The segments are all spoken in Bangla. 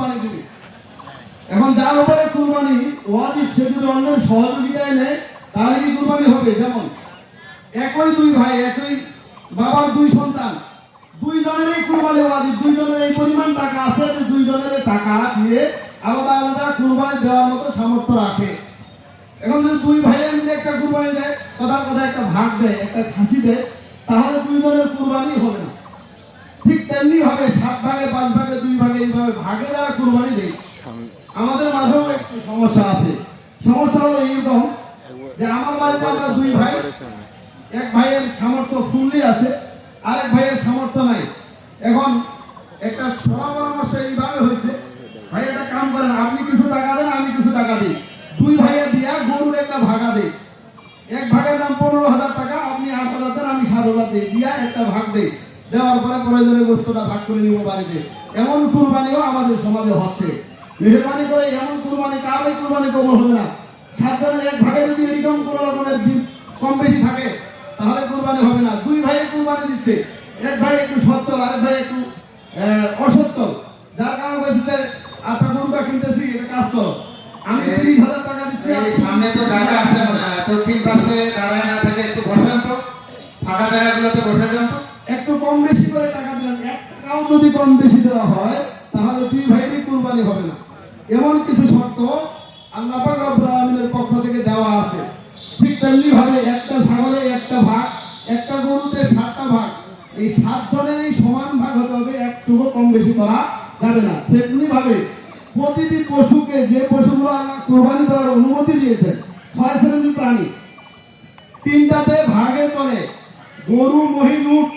কুরবানি দিবে। এখন যার উপরে কুরবানি, ওয়াজিব, সে যদি অন্যের সহযোগিতায় নেয়, তাহলে কি কুরবানি হবে? যেমন, একই দুই ভাই, একই বাবার দুই সন্তান, দুইজনেরই কুরবানি ওয়াজিব, দুইজনের এই পরিমাণ টাকা আছে যে দুইজনের এই টাকা দিয়ে আলাদা আলাদা কুরবানি দেওয়ার মতো সামর্থ্য রাখে। এখন যদি দুই ভাইয়ের মিলে একটা কুরবানি দেয়, কথার কথা একটা ভাগ দেয়, একটা খাসি দেয়, তাহলে দুইজনের কুরবানি হবে না। ঠিক তেমনি ভাবে সাত ভাগে পাঁচ ভাগে এইভাবে ভাগে যারা কুরবানি দেয় আমাদের মাঝেও একটু সমস্যা আছে। সমস্যা হলো এইরকম যে আমার বাড়িতে আমরা দুই ভাই এক ভাইয়ের সামর্থ্য ফুললি আছে আরেক ভাইয়ের সামর্থ্য নাই। এখন একটা সরা পরামর্শ এইভাবে হয়েছে ভাই একটা কাম করেন আপনি কিছু টাকা দেন আমি কিছু টাকা দিই। দুই ভাইয়া দিয়া গরুর একটা ভাগা দিই। এক ভাগের দাম পনেরো হাজার টাকা আপনি আট হাজার দেন আমি সাত হাজার দিই। দিয়া একটা ভাগ দিই। দেওয়ার পরে প্রয়োজনে গোস্তটা ভাগ করে নিব বাড়িতে। এমন কুরবানিও আমাদের সমাজে হচ্ছে। মেহরবানি করে এমন কুরবানি কারোই কুরবানি কবল হবে না। সাতজনের এক ভাগে যদি এরকম কোন রকমের দিন কম বেশি থাকে তাহলে কুরবানি হবে না। দুই ভাই কুরবানি দিচ্ছে। এক ভাই একটু সচ্ছল আরেক ভাই একটু অসচ্ছল। যার কারণে বলছে আচ্ছা গরুটা কিনতেছি এটা কাজ করো। আমি তিরিশ হাজার টাকা দিচ্ছি সামনে তো জায়গা আছে দক্ষিণ পাশে দাঁড়ায় না থেকে একটু বসেন তো। ফাঁকা জায়গাগুলোতে বসে একটু কম বেশি করে টাকা দিলেন। এক টাকাও যদি কম বেশি দেওয়া হয়, তাহলে দুই ভাইরই কুরবানি হবে না। এমন কিছু শর্ত আল্লাহ পাক পক্ষ থেকে দেওয়া আছে। ঠিক তেমনি ভাবে একটা ছাগলে একটা ভাগ, একটা গরুতে সাতটা ভাগ। এই সাত জনেরই সমান ভাগ হতে হবে, একটুকু কম বেশি করা যাবে না। তেমনি ভাবে প্রতিটি পশুকে যে পশুগুলো আল্লাহ কোরবানি দেওয়ার অনুমতি দিয়েছেন, ছয় শ্রেণির প্রাণী। তিনটাতে ভাগে চলে গরু মহিষ উট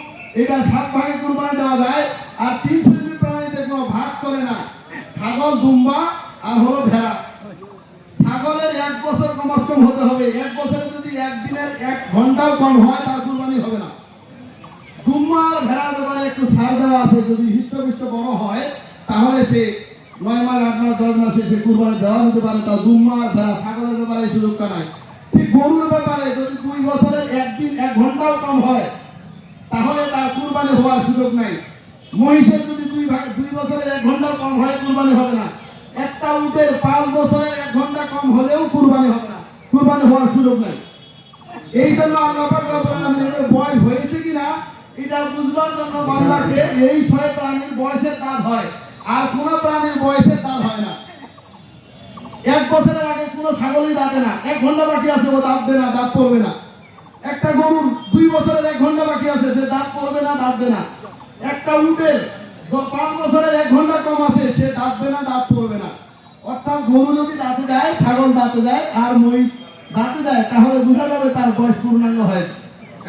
এটা সাত ভাগে কুরবানি দেওয়া যায়, আর তিন শ্রেণির প্রাণীতে কোনো ভাগ চলে না। ছাগল, দুম্বা, আর হলো ভেড়া। ছাগলের এক বছর কমাস কম হতে হবে। এক বছরে যদি একদিনের এক ঘন্টাও কম হয়, তার কুরবানি হবে না। দুম্বা আর ভেড়ার ব্যাপারে একটু ছাড় দেওয়া আছে। যদি হৃষ্টপুষ্ট বড় হয়, তাহলে সে নয় মাস, আট মাস, দশ মাসে সে কুরবানি দেওয়া যেতে পারে। তা দুম্বা আর ভেড়া ছাগলের ব্যাপারে সুযোগটা নাই। ঠিক গরুর ব্যাপারে যদি দুই বছরের একদিন এক ঘন্টাও কম হয় তাহলে তার কুরবানি হওয়ার সুযোগ নাই। মহিষের যদি দুই দুই বছরের এক ঘণ্টা কম হয়, কুরবানি হবে না। একটা উটের পাঁচ বছরের এক ঘণ্টা কম হলেও কুরবানি হবে না। কুরবানি হওয়ার সুযোগ নাই। এই জন্য এদের বয়স হয়েছে কিনা, এটা বুঝবার জন্য বান্দাকে এই ছয় প্রাণীর বয়সে দাঁত হয়। আর কোন প্রাণীর বয়সে দাঁত হয় না। এক বছরের আগে কোনো ছাগলই দাঁতে না। এক ঘণ্টা বাকি আছে, ও দাঁতবে না, দাঁত পড়বে না। একটা গরুর দুই বছরের এক ঘণ্টা বাকি আছে, সে দাঁত পড়বে না দাঁতবে না। একটা উটের পাঁচ বছরের এক ঘণ্টা কম আছে, সে দাঁতবে না, দাঁত পড়বে না। অর্থাৎ গরু যদি দাঁতে দেয়, ছাগল দাঁতে দেয়, আর মহিষ দাঁতে দেয়, তাহলে বোঝা যাবে তার বয়স পূর্ণাঙ্গ হয়েছে।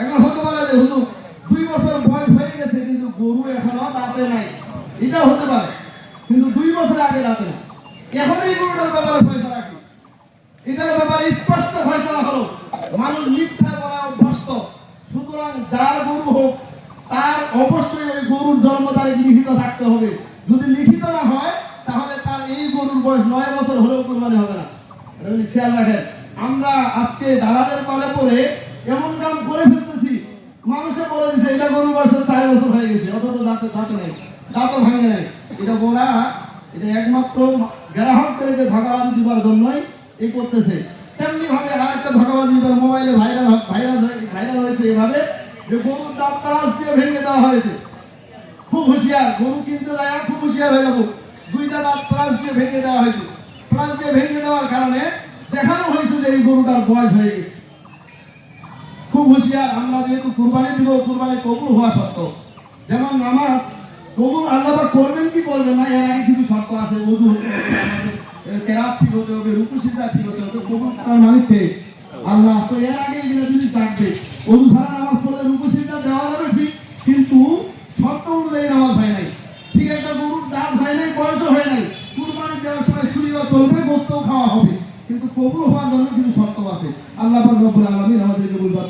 এখন হতে পারে যে, হুজুর, দুই বছর বয়স হয়ে গেছে, কিন্তু গরু এখনও দাঁতে নাই। এটা হতে পারে, কিন্তু দুই বছর আগে দাঁতে না এখন এই গরুটার ব্যাপারে পয়সা রাখি এটার ব্যাপারে স্পষ্ট ফয়সলা হলো, মানুষ সুতরাং যার গরু হোক, তার অবশ্যই ওই গরুর জন্ম তারিখ লিখিত থাকতে হবে। যদি লিখিত না হয়, তাহলে তার এই গরুর বয়স নয় বছর হলেও কোরবানি হবে না। খেয়াল রাখেন, আমরা আজকে দালালের কলে পরে এমন কাম করে ফেলতেছি, মানুষে বলে দিছে, এটা গরুর বয়স চার বছর হয়ে গেছে, অথচ দাঁতে দাঁতে নেই দাঁতও ভাঙে নাই। এটা বলা, এটা একমাত্র গ্রাহকদেরকে ধোকাবাজি দিবার জন্যই এই করতেছে। তেমনি ভাবে আরেকটা ধোকাবাজি এবার মোবাইলে ভাইরাল ভাইরাল ভাইরাল হয়েছে এভাবে, যে গরুর দাঁত প্লাস দিয়ে ভেঙে দেওয়া হয়েছে। খুব হুঁশিয়ার, গরু কিনতে যায় খুব হুঁশিয়ার হয়ে যাব। দুইটা দাঁত প্লাস দিয়ে ভেঙে দেওয়া হয়েছে। প্লাস দিয়ে ভেঙে দেওয়ার কারণে দেখানো হয়েছে যে এই গরুটার বয়স হয়ে গেছে। খুব হুঁশিয়ার, আমরা যেহেতু কুরবানি দিব, কুরবানি কবুল হওয়া সত্য যেমন নামাজ, কবুল আল্লাহ করবেন কি করবেন না, এর আগে কিছু শর্ত আছে হতে আমাদের কেরাত হতে হবে ঠিক হতে হবে আল্লাহ তো এর আগে এগুলো জিনিস থাকবে ছাড়া নামাজ পড়লে দেওয়া যাবে ঠিক, কিন্তু শর্ত অনুযায়ী নামাজ হয় নাই। ঠিক একটা গরুর দাঁত হয় নাই, বয়সও হয় নাই। কুরবানি দেওয়ার সময় ছুরিও চলবে গোস্তও খাওয়া হবে। কিন্তু কবুল হওয়ার জন্য কিছু শর্ত আছে। আল্লাহ রব্বুল আলামিন আমাদেরকে বলবার